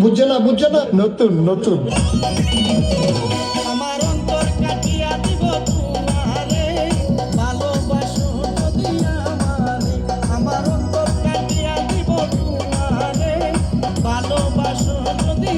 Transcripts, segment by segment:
বুঝছে না বুঝছে না? নতুন নতুন। ভালোবাসো যদি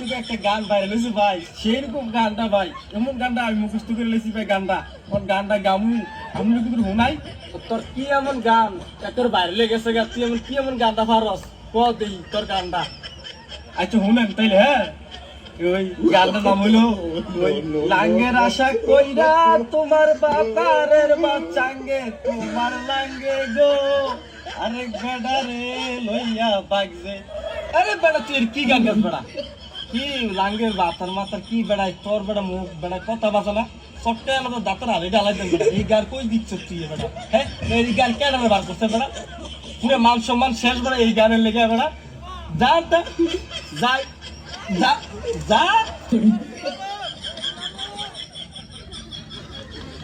আমি একটা গান ভাইরাল ভাই সেরকম গানটা ভাই, এমন গানটা আমি মুখস্থ করে লেছি ভাই গানটা ওর গানটা গামু, আমি যদি শোনাই, তোর কি এমন গান? তোর হয়ে গেছে গা, তুই এমন কি এমন গানটা পারস ক দেই তোর গানটা? আচ্ছা শুনেন তাইলে হ্যাঁ? তোমার বাপারের বাচ্চাঙ্গে, তোমার লাঙ্গে গো আরে বেডা রে লইয়া বাগজে আরে বেটা তুই কি গান গাছ বেড়া? কি লাঙ্গের বাতার মাতার কি বেড়াই তোর বেড়া মুখ বেড়া কথা বাজা না। সবটাই আমাদের দাঁতের আলে ডালাই দেন বেড়া। এই গার কই দিচ্ছ তুই বেড়া? হ্যাঁ? এই গার কেন বার করছে বেড়া? পুরো মান সম্মান শেষ বেড়া এই গানের লেগে বেড়া। যা যা যা যা।